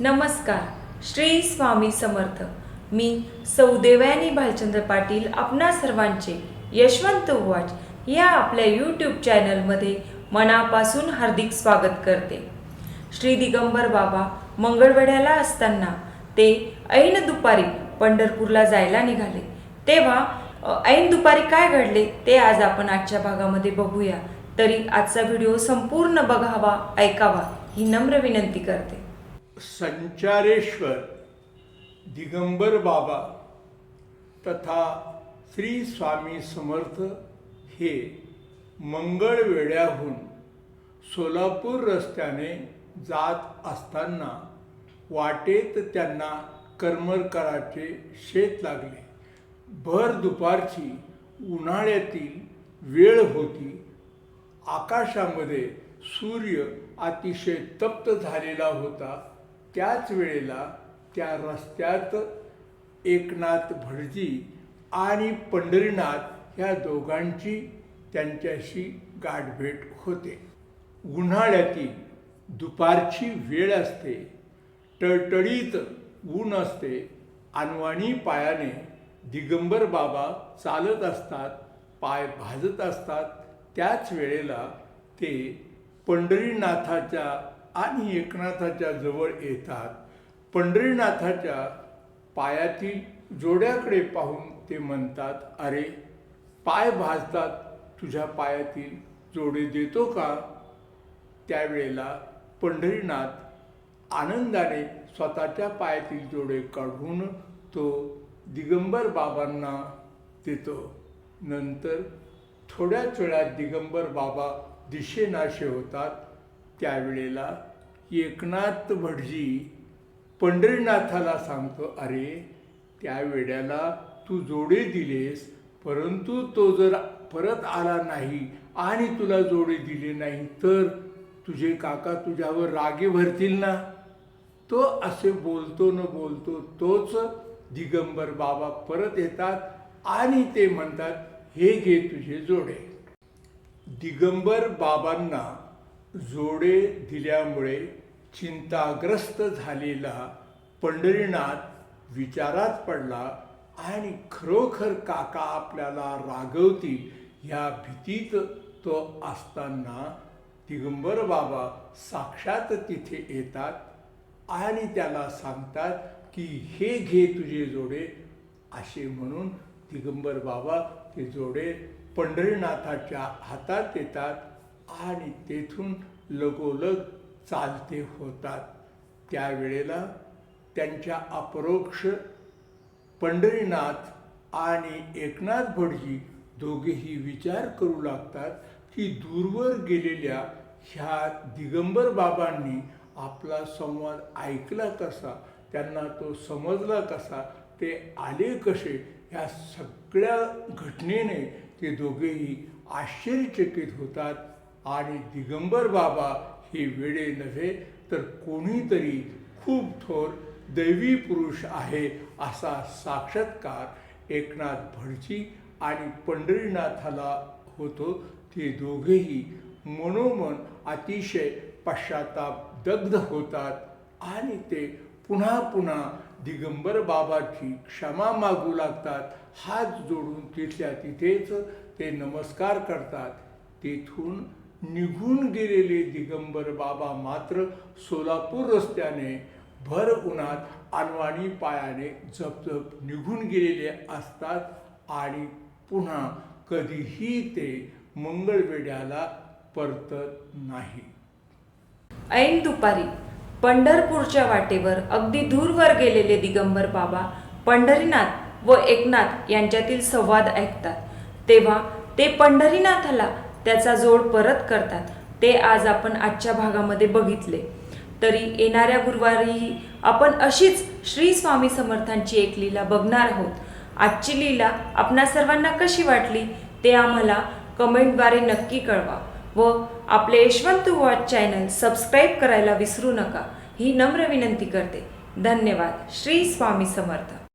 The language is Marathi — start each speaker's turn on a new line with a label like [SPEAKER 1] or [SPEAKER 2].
[SPEAKER 1] नमस्कार. श्री स्वामी समर्थ. मी सौदेवयानी भालचंद्र पाटील आपणा सर्वांचे यशवंत वॉच या आपल्या यूट्यूब चॅनलमध्ये मनापासून हार्दिक स्वागत करते. श्री दिगंबर बाबा मंगळवेढ्याला असताना ते ऐन दुपारी पंढरपूरला जायला निघाले. तेव्हा ऐन दुपारी काय घडले ते आज आपण आजच्या भागामध्ये बघूया. तरी आजचा व्हिडिओ संपूर्ण बघावा ऐकावा ही नम्र विनंती करते.
[SPEAKER 2] संचारेश्वर दिगंबर बाबा तथा श्री स्वामी समर्थ हे मंगळवेड्याहून सोलापूर रस्त्याने जात असताना वाटेत त्यांना करमरकराचे शेत लागले. भर दुपारची उन्हाळ्यातील वेळ होती. आकाशामध्ये सूर्य अतिशय तप्त झालेला होता. त्याच वेळेला त्या रस्त्यात एकनाथ भटजी आणि पंढरीनाथ ह्या दोघांची त्यांच्याशी गाठभेट होते. उन्हाळ्यातील दुपारची वेळ असते टळटळीत ऊन असते अनवाणी पायाने दिगंबर बाबा चालत असतात पाय भाजत असतात. त्याच वेळेला ते पंढरीनाथाच्या आणि एकनाथाच्या जवळ येतात. पंढरीनाथाच्या पायातील जोड्याकडे पाहून ते म्हणतात अरे पाय भाजतात तुझ्या पायातील जोडे देतो का? त्यावेळेला पंढरीनाथ आनंदाने स्वतःच्या पायातील जोडे काढून तो दिगंबर बाबांना देतो. नंतर थोड्याच वेळात दिगंबर बाबा दिशेनाशे होतात. त्यावेळेला एकनाथ भटजी पंढरीनाथाला सांगतो अरे त्या वेड्याला तू जोडे दिलेस परंतु तो जर परत आला नाही आणि तुला जोडे दिले नाही तर तुझे काका तुझ्यावर रागे भरतील ना? तो असे बोलतो न बोलतो तोच दिगंबर बाबा परत येतात आणि ते म्हणतात हे घे तुझे जोडे. दिगंबर बाबांना जोडे दिल्यामुळे चिंताग्रस्त झालेला पंढरीनाथ विचारात पडला आणि खरोखर काका आपल्याला रागवतील या भीतीत तो असताना दिगंबर बाबा साक्षात तिथे येतात आणि त्याला सांगतात की हे घे तुझे जोडे. असे म्हणून दिगंबर बाबा ते जोडे पंढरीनाथाच्या हातात येतात. आणि तेथून लगोलग चालते होतात. त्यावेळेला त्यांच्या अपरोक्ष पंढरीनाथ आणि एकनाथ भटजी दोघेही विचार करू लागतात की दूरवर गेलेल्या ह्या दिगंबर बाबांनी आपला संवाद ऐकला कसा? त्यांना तो समजला कसा? ते आले कसे? ह्या सगळ्या घटनेने ते दोघेही आश्चर्यचकित होतात. आणि दिगंबर बाबा हे वेडे नव्हे तर कोणीतरी खूप थोर दैवी पुरुष आहे असा साक्षात्कार एकनाथ भटजी आणि पंढरीनाथाला होतो. ते दोघेही मनोमन अतिशय पश्चाताप दग्ध होतात आणि ते पुन्हा पुन्हा दिगंबर बाबाची क्षमा मागू लागतात. हात जोडून तिथल्या तिथेच ते नमस्कार करतात. तेथून निघून गेलेले दिगंबर बाबा मात्र सोलापूर रस्त्याने भर उन्हात अनवाणी पायाने जपजप निघून गेलेले असतात आणि पुन्हा कधीही ते मंगळवेड्याला परतत नाही.
[SPEAKER 1] ऐन दुपारी पंढरपूरच्या वाटेवर अगदी दूरवर गेलेले दिगंबर बाबा पंढरीनाथ व एकनाथ यांच्यातील संवाद ऐकतात. तेव्हा ते पंढरीनाथाला त्याचा जोड परत करतात. ते आज आपण आजच्या भागामध्ये बघितले. तरी येणाऱ्या गुरुवारीही आपण अशीच श्री स्वामी समर्थांची एक लीला बघणार आहोत. आजची लीला आपणा सर्वांना कशी वाटली? ते आम्हाला कमेंटद्वारे नक्की कळवा व आपले यशवंत वॉच चॅनल सबस्क्राईब करायला विसरू नका. ही नम्र विनंती करते. धन्यवाद. श्री स्वामी समर्थ.